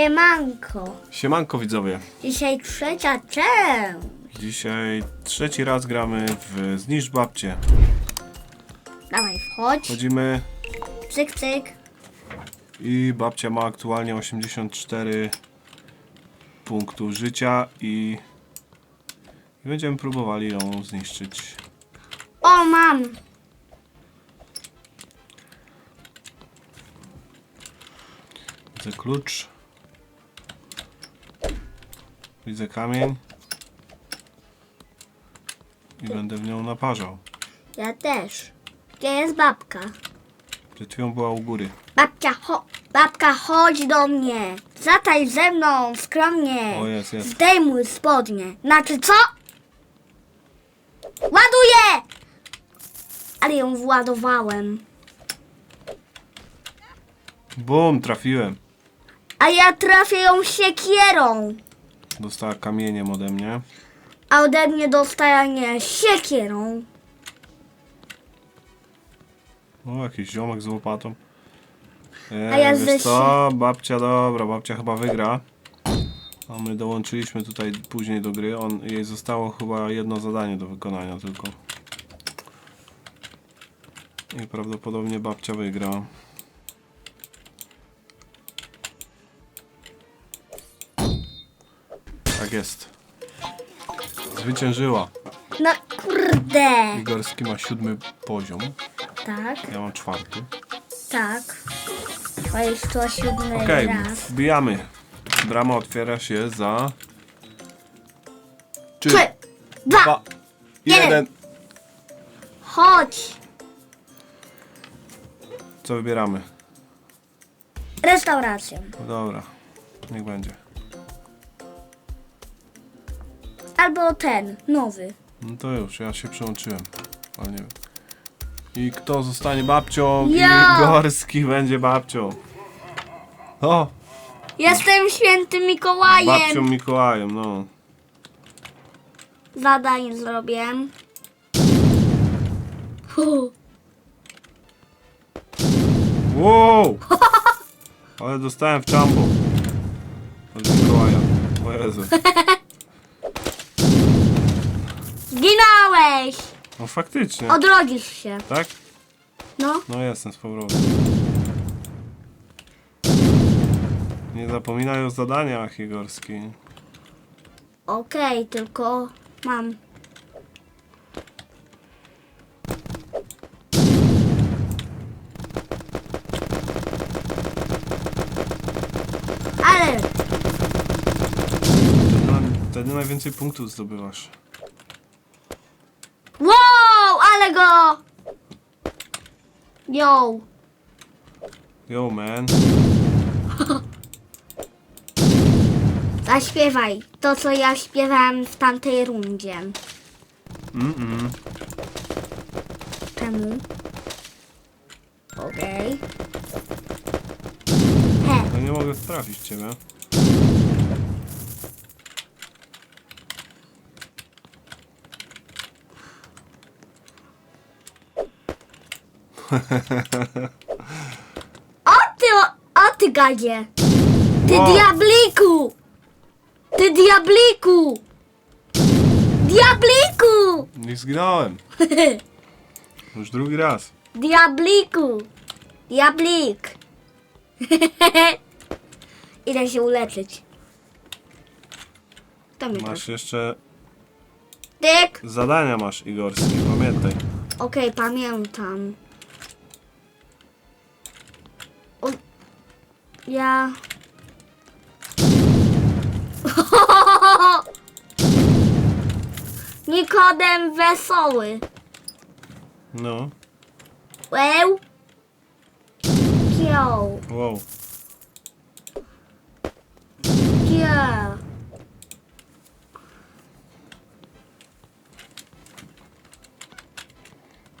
Siemanko. Siemanko widzowie. Dzisiaj trzecia część. Dzisiaj trzeci raz gramy w Zniszcz Babcie. Dawaj, wchodź. Chodzimy Cyk, cyk. i babcia ma aktualnie 84 punktów życia i, i będziemy próbowali ją zniszczyć. O, mam. Widzę klucz. Widzę kamień. I będę w nią naparzał. Ja też. Gdzie jest babka? Przed chwilą była u góry. Babcia, cho babka, chodź do mnie. Zataj ze mną, skromnie. O, jest, jest. Zdejmuj spodnie. Znaczy co? Ładuję! Ale ją władowałem. Bum, trafiłem. A ja trafię ją siekierą. Dostała kamieniem ode mnie. A ode mnie dostanie siekierą. O, jakiś ziomek z łopatą. A ja Eee, ze wiesz co, babcia, dobra, babcia chyba wygra. A my dołączyliśmy tutaj później do gry. On, jej zostało chyba jedno zadanie do wykonania tylko. I prawdopodobnie babcia wygra. Tak jest. Zwyciężyła. No kurde. Igorski ma siódmy poziom. Tak, Ja mam czwarty. tak. To jest to siódmy Okej, raz. wbijamy. Brama otwiera się za... Trzy, Trzy, dwa, dwa, jeden. jeden. chodź. Co wybieramy? Restaurację. No dobra, niech będzie. Albo ten, nowy. No to już, ja się przyłączyłem. Ale nie wiem. I kto zostanie babcią? Ja! Igorski będzie babcią. O, Jestem świętym Mikołajem. babcią Mikołajem, no. Zadanie zrobię. Hu. Wow! Ale dostałem w czambo. Od Mikołaja. O Jezu. Zginąłeś. No faktycznie. Odrodzisz się. Tak? No. No jestem z powrotem. Nie zapominaj o zadaniach, Igorski. Okej, tylko mam. Ale Wtedy, wtedy najwięcej punktów zdobywasz. Wow, ale go! Yo, Yo, man. zaśpiewaj to, co ja śpiewałem w tamtej rundzie. Mm-mm. Czemu? Okej. He, No nie mogę trafić ciebie. O ty, o, o ty gadzie! Ty Wow. diabliku! Ty diabliku! Diabliku! Nie zginąłem. Już drugi raz. Diabliku! Diablik! Idę się uleczyć. Mnie Masz jeszcze Tyk! zadania masz, Igorski. Pamiętaj. Okej, pamiętam. Ja... Nikodem wesoły. No. Łeł. Kieł. Wow. Kieł.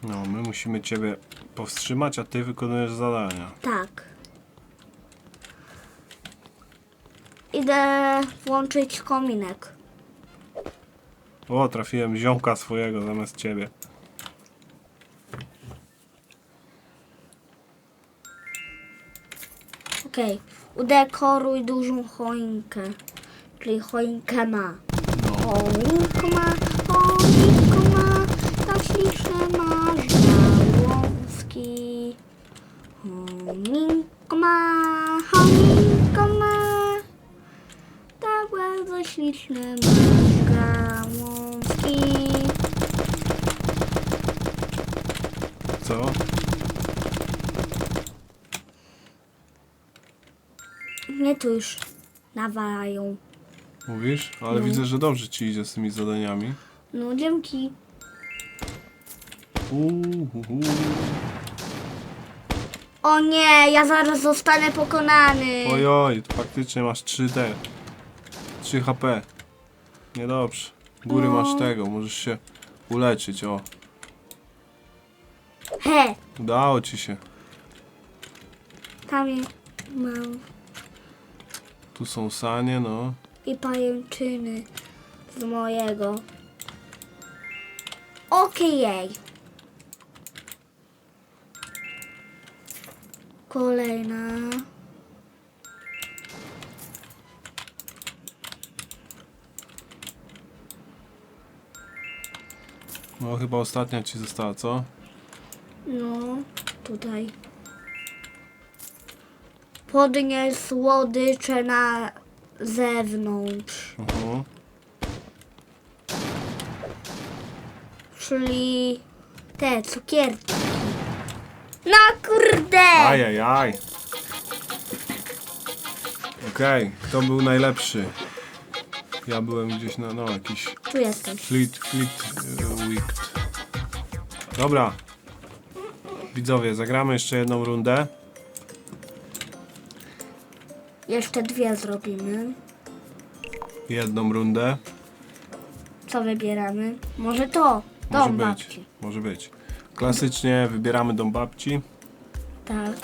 No, my musimy ciebie powstrzymać, a ty wykonujesz zadania. Tak. Idę włączyć kominek. O, trafiłem ziomka swojego zamiast ciebie. Ok, Okej. Udekoruj dużą choinkę. Czyli choinkę ma. No. Choinko ma, choinko ma, tak śliczne masz gałązki. Choinko ma, śliczne gałązki. Co? Nie tu już nawalają. Mówisz? Ale No. widzę, że dobrze ci idzie z tymi zadaniami. No dzięki. Uhuhu. O nie, ja zaraz zostanę pokonany. Ojoj, faktycznie masz 3D. 3 HP. Niedobrze. Góry No. masz tego, możesz się uleczyć, o. He, Udało ci się. tam jest mam Tu są sanie, no. i pajęczyny z mojego. Okej. Kolejna. No chyba ostatnia ci została, co? No, tutaj. Podnieś słodycze na zewnątrz. Mhm. Czyli te cukierki. No kurde! Ajajaj. Okej, kto był najlepszy? Ja byłem gdzieś na, no jakiś Tu jesteś. Fleet, Fleet e, Week. Dobra. Widzowie, zagramy jeszcze jedną rundę. Jeszcze dwie zrobimy. Jedną rundę. Co wybieramy? Może to. Może Dom być. babci. Może być. Klasycznie wybieramy dom babci. Tak.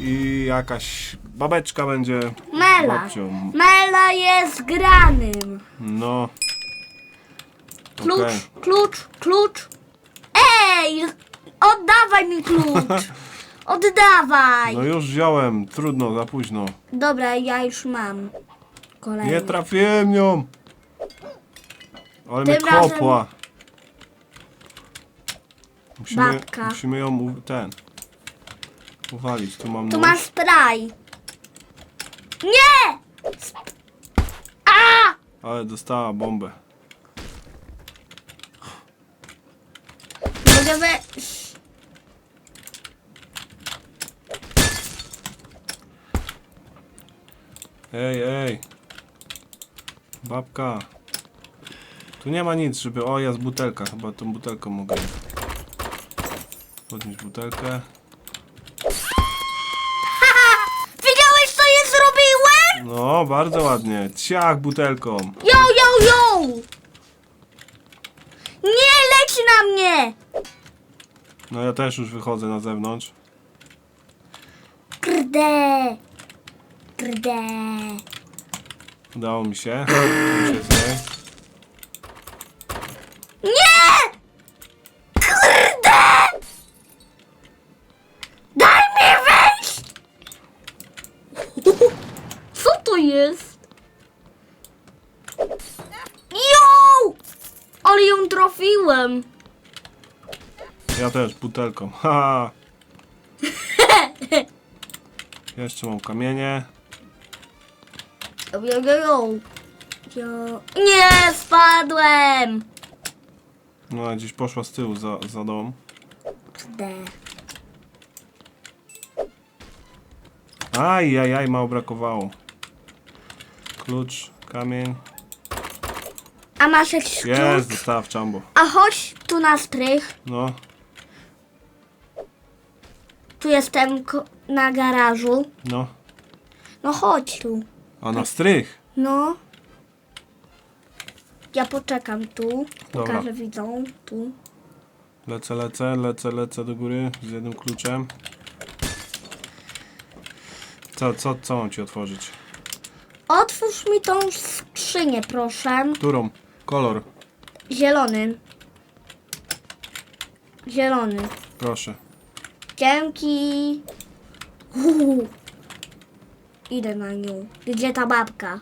I jakaś babeczka będzie Mela. babcią. Mela jest granym. No. Klucz, Okej. klucz, klucz. Ej! Oddawaj mi klucz. Oddawaj. No już wziąłem. Trudno, za późno. Dobra, ja już mam. Kolejny. Nie trafiłem nią. Ale mnie Tym razem- kopła. Musimy, Babka. musimy ją u- ten uwalić. Tu mam Tu nóż. masz spray. Nie! Sp- A! Ale dostała bombę. Mogę wejść. Ej, ej. Babka. Tu nie ma nic, żeby... O, jest butelka. Chyba tą butelką mogę. Podnieść butelkę. No, bardzo ładnie. Ciach butelką. Yo, yo, yo! Nie leć na mnie! No ja też już wychodzę na zewnątrz. Kurde! Kurde! Udało mi się. Z niej. Nie! Kurde! Daj mi wejść! Co to jest? Jo! Ale ją trafiłem. Ja też butelką. Haha. Jeszcze mam kamienie. Nie, spadłem! No a gdzieś poszła z tyłu za, za dom. Kurde. Aj, aj, aj, mało brakowało. Klucz, kamień. A masz jakiś Jest, klucz? została w czambo. A chodź tu na strych. No, Tu jestem ko- na garażu. no. No chodź tu. A na strych. No. Ja poczekam tu. Dobra. Pokażę widzą. Tu. Lecę, lecę, lecę, lecę do góry z jednym kluczem. Co, co, co mam ci otworzyć? Otwórz mi tą skrzynię, proszę. Którą? Kolor. Zielony. Zielony. Proszę. Dzięki. Uhu. Idę na nią. Gdzie ta babka?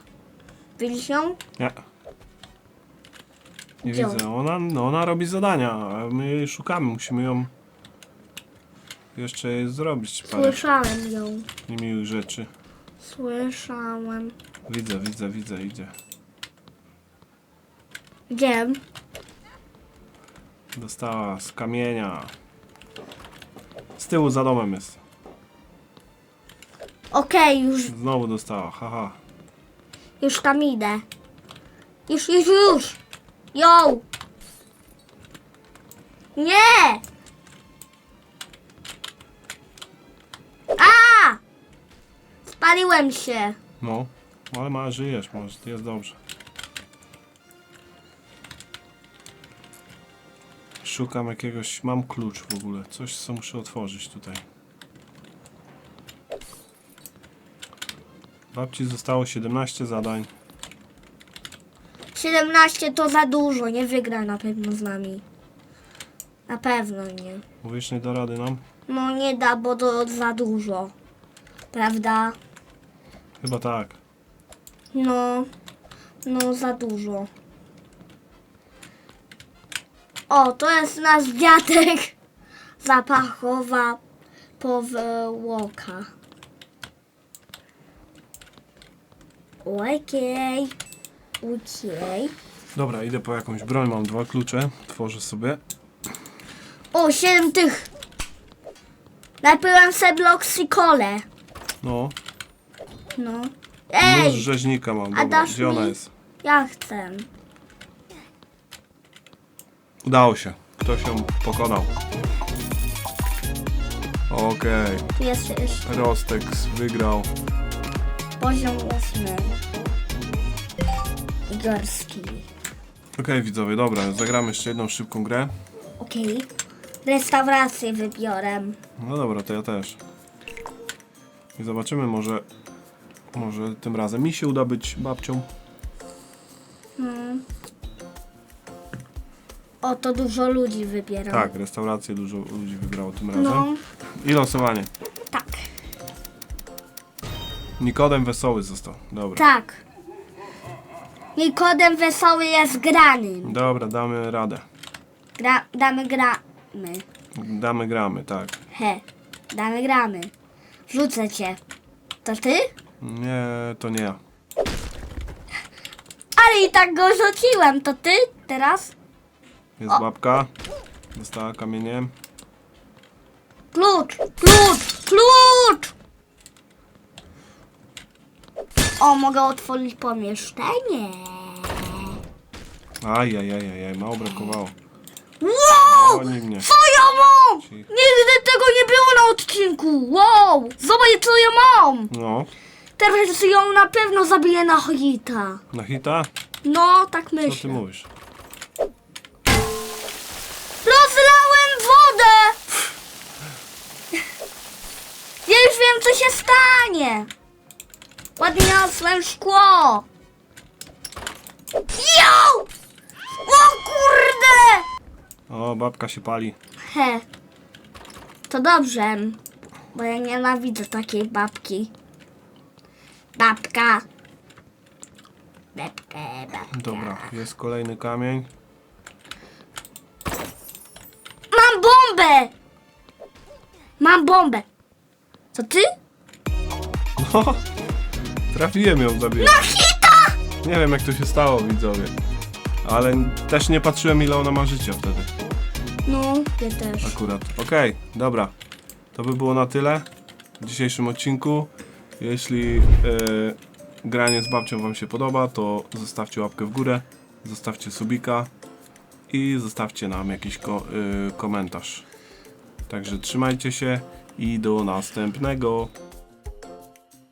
Widzisz ją? Nie. Nie Gdzie widzę. Ona, no ona robi zadania, a my jej szukamy. Musimy ją jeszcze jej zrobić parę Słyszałem ją. niemiłych rzeczy. Słyszałem. Widzę, widzę, widzę, idzie. Gdzie? Dostała z kamienia. Z tyłu za domem jest. Okej, już, Znowu dostała, haha. już tam idę. Już, już, już. Ją. Nie. A! Spaliłem się. No, ale ma, żyjesz, może, jest dobrze. Szukam jakiegoś, mam klucz w ogóle, coś co muszę otworzyć tutaj. Babci zostało 17 zadań. 17 to za dużo, nie wygra na pewno z nami. Na pewno nie. Mówisz, nie da rady nam? No nie da, bo to za dużo. Prawda? Chyba tak. No, no za dużo. O, to jest nasz dziadek. Zapachowa powłoka. Okej. Okej. Dobra, idę po jakąś broń, mam dwa klucze, tworzę sobie. O, siedem tych. Napiłem sobie Bloxy Cole. No, No. nóż Ej, rzeźnika mam, a dobra, dasz gdzie ona jest? ja chcę. Udało się, ktoś ją pokonał. Okej, Tu jest Rostex wygrał. poziom ósmy. Igorski. Okej widzowie, dobra, zagramy jeszcze jedną szybką grę. Okej. Restaurację wybiorę. No dobra, to ja też. I zobaczymy, może, może tym razem mi się uda być babcią. O, to dużo ludzi wybieram. Tak, restaurację dużo ludzi wybrało tym razem. No, I losowanie. tak. Nikodem Wesoły został. Dobra. Tak. I kodem wesoły jest grany. Dobra, damy radę. Gra, damy gramy. Damy gramy, tak. He. Damy gramy. Rzucę cię. To ty? Nie, to nie ja. Ale i tak go rzuciłem. To ty teraz? Jest babka. Dostała kamieniem. Klucz! Klucz! Klucz! O, mogę otworzyć pomieszczenie. Ajajajajaj, mało brakowało. Wow! Oni mnie. Co ja mam? Nigdy tego nie było na odcinku. Wow! Zobacz, co ja mam. No, Teraz ją na pewno zabiję na hita. na hita? No, tak Co ty myślę. mówisz? Się stanie. Ładnie niosłem szkło. Jo! O kurde! O, babka się pali. He. To dobrze, bo ja nienawidzę takiej babki. Babka. Babkę, babka. Dobra, jest kolejny kamień. Mam bombę! Mam bombę. Co ty? No, trafiłem ją hita! Nie wiem jak to się stało, widzowie. Ale też nie patrzyłem ile ona ma życia wtedy. No, ja też. Akurat. Okej, dobra. To by było na tyle w dzisiejszym odcinku. Jeśli e, granie z babcią Wam się podoba, to zostawcie łapkę w górę, zostawcie subika i zostawcie nam jakiś ko- e, komentarz. Także trzymajcie się i do następnego.